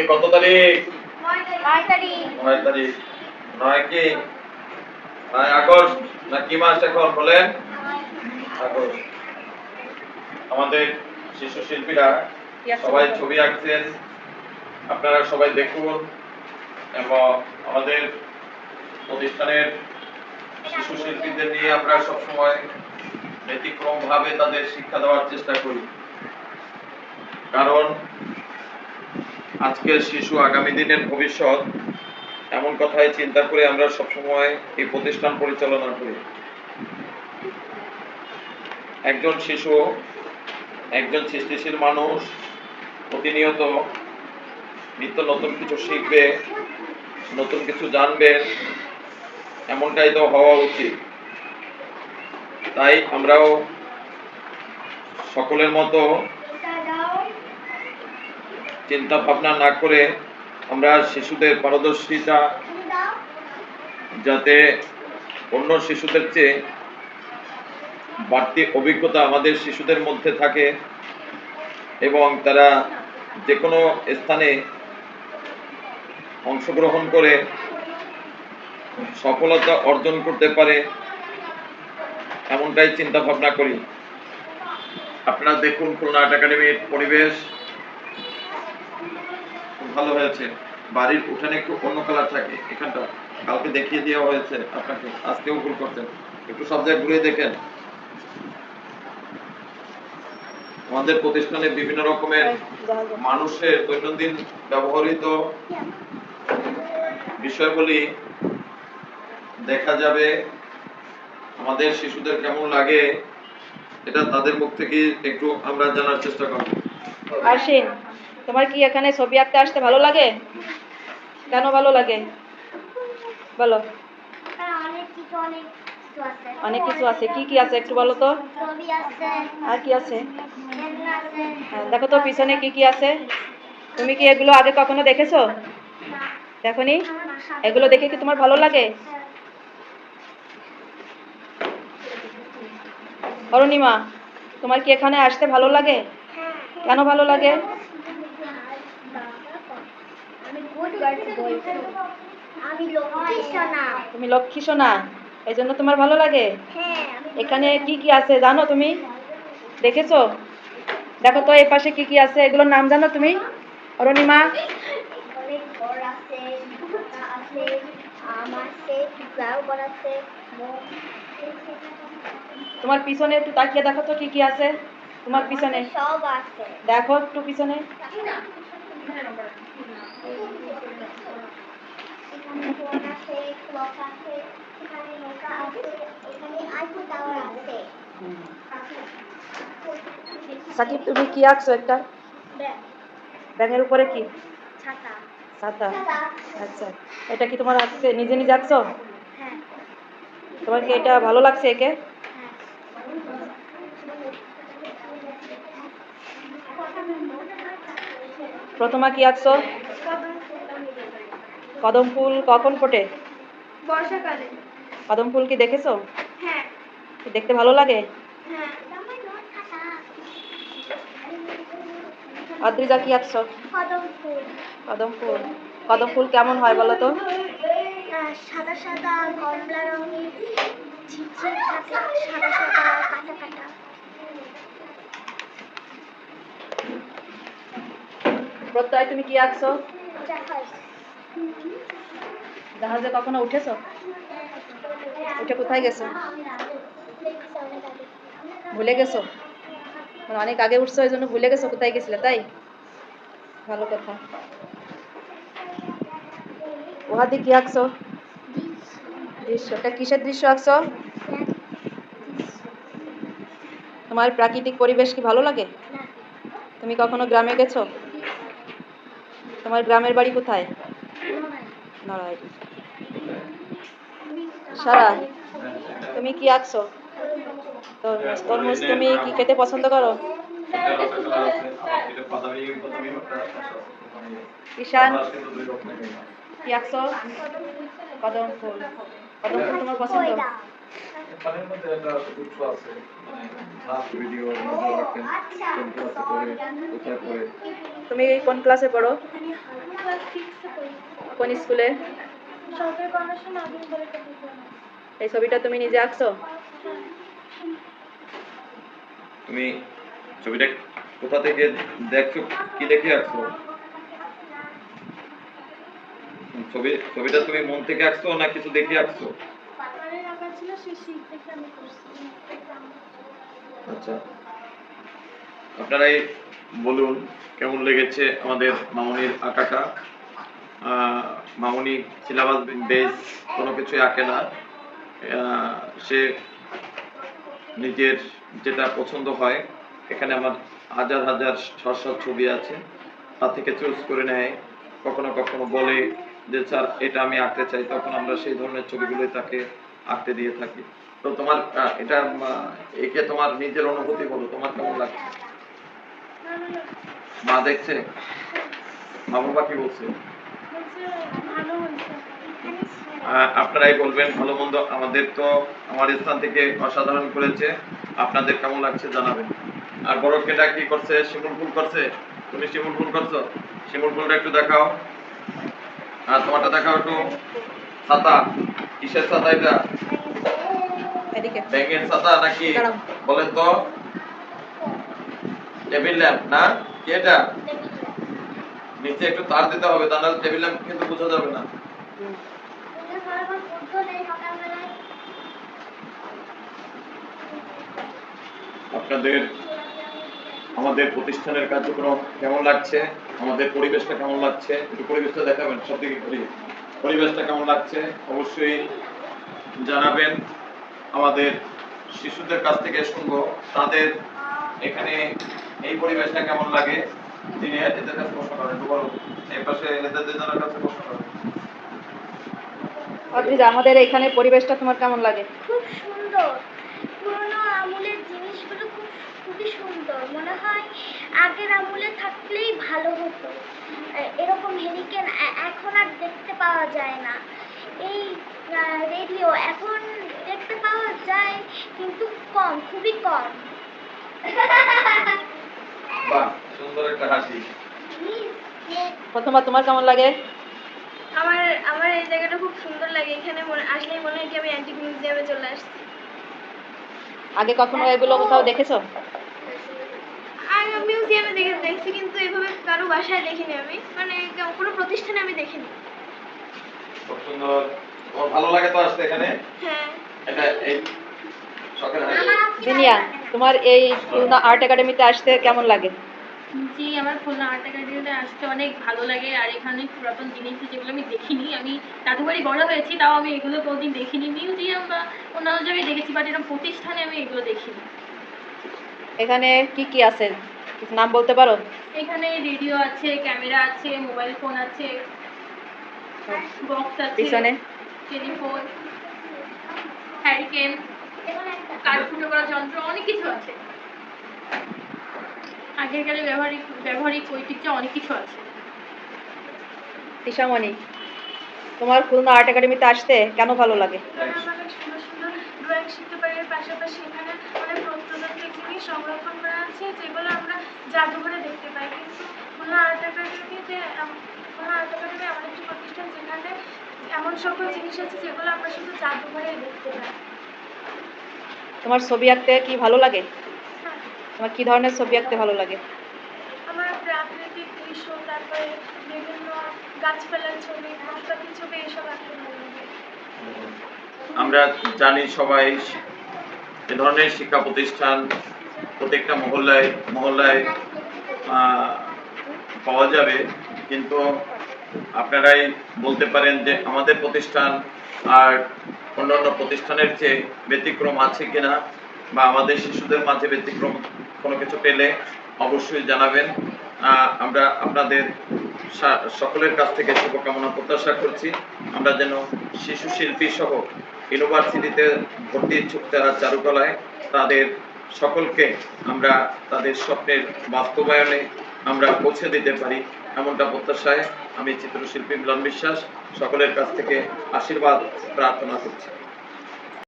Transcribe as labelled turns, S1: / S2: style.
S1: আজকে কত তারিখ?
S2: নয় তারিখ।
S1: নয় তারিখ। নয় কি? নয় আগস্ট না কি মাস এখন বলেন? আগস্ট। আমাদের শিশু শিল্পীরা সবাই ছবি আঁকছেন। আপনারা সবাই দেখুন এবং আমাদের প্রতিষ্ঠানের শিশু শিল্পীদের নিয়ে আমরা সবসময় ব্যতিক্রম ভাবে তাদের শিক্ষা দেওয়ার চেষ্টা করি। কারণ আজকের শিশু আগামী দিনের ভবিষ্যৎ, এমন কথাই চিন্তা করে আমরা সবসময় এই প্রতিষ্ঠান পরিচালনা করি। একজন শিশু, একজন সৃষ্টিশীল মানুষ প্রতিনিয়ত নিত্য নতুন কিছু শিখবে, নতুন কিছু জানবে, এমনটাই তো হওয়া উচিত। তাই আমরাও সকলের মতো চিন্তা ভাবনা না করে আমরা শিশুদের পারদর্শিতা যাতে অন্য শিশুদের চেয়ে বাড়তি অভিজ্ঞতা আমাদের শিশুদের মধ্যে থাকে এবং তারা যে কোনো স্থানে অংশগ্রহণ করে সফলতা অর্জন করতে পারে, এমনটাই চিন্তা ভাবনা করি। আপনারা দেখুন খুলনা আর্ট একাডেমির পরিবেশ। ভালো হয়েছে। বাড়ির উঠানে একটু অন্য কালার থাকে। এখানটা কালকে দেখিয়ে দেওয়া হয়েছে। আপনাকে আজকেও ভুল করছেন। একটু সব জায়গায় ঘুরে দেখেন। আমাদের প্রতিষ্ঠানে বিভিন্ন রকমের মানুষের দৈনন্দিন ব্যবহৃত বিষয়গুলি দেখা যাবে। আমাদের শিশুদের কেমন লাগে, এটা তাদের মুখ থেকে একটু আমরা জানার চেষ্টা করব।
S3: আরশিন তোমার কি এখানে ছবি আঁকতে আসতে ভালো লাগে? কেন ভালো লাগে? বলো।
S2: অনেক কিছু আছে।
S3: কি কি আছে একটু বলো তো? আর কি আছে? হ্যাঁ, দেখো তো পিছনে কি কি আছে। তুমি কি এগুলো আগে কখনো দেখেছ? দেখনি? এগুলো দেখে কি তোমার ভালো লাগে? অরুণিমা তোমার কি এখানে আসতে ভালো লাগে? কেন ভালো লাগে?
S2: আমি লক্ষ্মী সোনা।
S3: তুমি লক্ষ্মী সোনা? এই জন্য তোমার ভালো লাগে?
S2: হ্যাঁ
S3: এখানে কি কি আছে জানো তুমি? দেখেছ? দেখো তো এই পাশে কি কি আছে? এগুলোর নাম জানো তুমি? অরুণিমা। তোমার পিছনে একটু তাকিয়ে দেখো তো কি কি আছে। তোমার পিছনে।
S2: সব আছে।
S3: দেখো একটু পিছনে।
S2: এখানে ফোন আছে ক্লক আছে এখানে নৌকা আছে এখানে আইফোন টাওয়ার আছে
S3: সাকিব তুমি কি আঁকছো একটা? ব্যাঙের উপরে কি?
S2: ছাতা।
S3: ছাতা। আচ্ছা। এটা কি তোমার আঁকতে নিজে নিজে আঁকছো?
S2: হ্যাঁ।
S3: তোমার কি এটা ভালো লাগছে একে? প্রথমা কি আঁকছো? কদম ফুল কখন ফোটে?
S2: বর্ষাকালে।
S3: কদম ফুল কি দেখেছ?
S2: হ্যাঁ।
S3: দেখতে ভালো লাগে?
S2: হ্যাঁ।
S3: অদ্রিজা কি আঁকছো?
S2: কদম ফুল
S3: কদম ফুল কদম ফুল কেমন হয় বলো তো?
S2: সাদা সাদা কমলা রঙের থাকে সাদা সাদা কাটা কাটা।
S3: প্রত্যয় তুমি কি আঁকছো?
S2: জাহাজ
S3: জাহাজে কখনো উঠেছো? উঠে কোথায় গেছো? ভুলে গেছো? মানে অনেক আগে উঠছো, এই জন্য ভুলে গেছো কোথায় গেছিলে, তাই? ভালো কথা। ওহাদি কি আঁকছো? দৃশ্য। এটা কিসের দৃশ্য আঁকছো? তোমার প্রাকৃতিক পরিবেশ কি ভালো লাগে? তুমি কখনো গ্রামে গেছো? তোমার গ্রামের বাড়ি কোথায়? সারা, তুমি কি আঁকছো? তরমুজ তরমুজ তুমি কি খেতে পছন্দ করো? ঈশান, কি আঁকছো? কদম ফুল। কদম ফুল তোমার পছন্দ?
S1: এখানের মধ্যে
S3: তুমি কোন ক্লাসে পড়ি? কোন স্কুলে? এই ছবিটা তুমি নিজে আঁকছো?
S1: তুমি ছবিটা কোথা থেকে দেখছ কি দেখে আঁকছো? ছবি ছবিটা তুমি মন থেকে আঁকছো না কিছু দেখে আঁকছো? আচ্ছা। আপনারাই বলুন কেমন লেগেছে আমাদের মামনির আঁকাটা? মামনি সিলেবাস বেস কোনো কিছুই আঁকে না। সে নিজের যেটা পছন্দ হয়, এখানে আমার হাজার হাজার শত ছবি আছে। তা থেকে চুজ করে নেয়। কখনো কখনো বলে যে, স্যার, এটা আমি আঁকতে চাই। তখন আমরা সেই ধরনের ছবিগুলোই তাকে আঁকতে দিয়ে থাকি। তো তোমার এটা একে তোমার নিজের অনুভূতি বলো। তোমার কেমন লাগছে? মা দেখছে? মা বাবা কি বলছে
S2: বলছে ভালো হয়েছে
S1: আহ, আপনারাই বলবেন ভালো মন্দ আমাদের তো আমার স্থান থেকে অসাধারণ করেছে। আপনাদের কেমন লাগছে জানাবেন। আর বড় কেটা কি করছে? শিমুল ফুল করছে? তুমি শিমুল ফুল করছ? শিমুল ফুলটা একটু দেখাও। আর তোমারটা দেখাও একটু। ছাতা কিসের ছাতা এটা? ব্যাঙের ছাতা নাকি? বলেন তো। টেবিল ল্যাম্প না? কি এটা? নিচে একটু তার দিতে হবে, তা নাহলে টেবিল ল্যাম্প কিন্তু বোঝা যাবে না। আপনাদের, আমাদের প্রতিষ্ঠানের কার্যক্রম কেমন লাগছে? আমাদের পরিবেশটা কেমন লাগছে? একটু পরিবেশটা দেখাবেন সব দিকে পরিবেশটা কেমন লাগছে? অবশ্যই জানাবেন। আমাদের শিশুদের কাছ থেকে শুনব, তাদের এখানে এই পরিবেশটা কেমন লাগে? তিনি এদের কাছে প্রশ্ন করেন একটু বলো এই পাশে এদের দুজনের কাছে প্রশ্ন করেন।
S3: অদ্রিজা আমাদের এখানে পরিবেশটা তোমার কেমন লাগে?
S2: খুব সুন্দর। পুরোনো আমলের জিনিসগুলো খুব খুবই সুন্দর। মনে হয় আগের আমলে থাকলেই ভালো হতো। এরকম হেরিকেন এখন আর দেখতে পাওয়া যায় না। এই রেডিও এখন দেখতে পাওয়া যায় কিন্তু কম খুবই কম।
S1: বাহ। সুন্দর একটা হাসি।
S3: প্রথমবার তোমার কেমন লাগে?
S2: আমার আমার এই জায়গাটা খুব সুন্দর লাগে। এখানে মনে আসলেই মনে হয় কি আমি অ্যান্টিক মিউজিয়ামে চলে আসছি।
S3: আগে কখনো এগুলো কোথাও দেখেছ?
S2: আর মিউজিয়ামে দেখে দেখছি কিন্তু এভাবে কারও বাসায় দেখিনি আমি। মানে কেউ- কোনো প্রতিষ্ঠানে আমি দেখিনি।
S1: খুব সুন্দর। তোমার ভালো লাগে তো আসতে এখানে?
S2: হ্যাঁ।
S1: এটা এই শখের
S3: জিনিয়া তোমার এই আর্ট একাডেমিতে আসতে কেমন লাগে?
S4: জি আমার খুলনা আর্ট একাডেমিতে আসতে অনেক ভালো লাগে। আর এখানে পুরাতন জিনিস যেগুলো আমি দেখিনি আমি দাদুবাড়ি বড় হয়েছি তাও আমি এগুলো কোনোদিন দেখিনি। মিউজিয়াম বা অন্যান্য জায়গায় দেখেছি বাট এরকম প্রতিষ্ঠানে আমি এগুলো দেখিনি।
S3: এখানে কি কি আছে? নাম বলতে পারো?
S4: এখানে রেডিও আছে ক্যামেরা আছে মোবাইল ফোন আছে বক্স আছে
S3: পিছনে?
S4: টেলিফোন হ্যারিকেন কাঠ ফুটো করার যন্ত্র অনেক কিছু আছে। আগেরকালে ব্যবহারিক ব্যবহারিক ঐতিহ্য অনেক কিছু আছে।
S3: তিশামণি তোমার খুলনা আর্ট একাডেমিতে আসতে কেন ভালো লাগে?
S2: ড্রয়িং শিখতে পারি এর পাশাপাশি এখানে অনেক প্রত্নতাত্ত্বিক জিনিস সংরক্ষণ করা আছে যেগুলো আমরা জাদুঘরে দেখতে পাই। কিন্তু খুলনা আর্ট একাডেমিতে এম- খুলনা আর্ট একাডেমি এমন একটি প্রতিষ্ঠান যেখানে এমন সকল জিনিস আছে যেগুলো আমরা শুধু দেখতে পাই।
S3: তোমার ছবি আঁকতে কি ভালো লাগে? তোমার কি ধরনের ছবি আঁকতে ভালো লাগে?
S2: আমার প্রাকৃতিক দৃশ্য তারপরে বিভিন্ন গাছপালার ছবি পশুপাখির ছবি এসব আঁকতে ভালো লাগে।
S1: আমরা জানি সবাই এ ধরনের শিক্ষা প্রতিষ্ঠান প্রত্যেকটা মহল্লায় মহল্লায় আহ, পাওয়া যাবে। কিন্তু আপনারাই বলতে পারেন যে আমাদের প্রতিষ্ঠান আর অন্যান্য প্রতিষ্ঠানের চেয়ে ব্যতিক্রম আছে কিনা বা আমাদের শিশুদের মাঝে ব্যতিক্রম কোনো কিছু পেলে অবশ্যই জানাবেন। আমরা আপনাদের সকলের কাছ থেকে শুভকামনা প্রত্যাশা করছি। আমরা যেন শিশু শিল্পী সহ ইউনিভার্সিটিতে ভর্তি ইচ্ছুক যারা চারুকলায়, তাদের সকলকে আমরা তাদের স্বপ্নের বাস্তবায়নে আমরা পৌঁছে দিতে পারি এমনটা প্রত্যাশায় আমি চিত্রশিল্পী মিলন বিশ্বাস সকলের কাছ থেকে আশীর্বাদ প্রার্থনা করছি।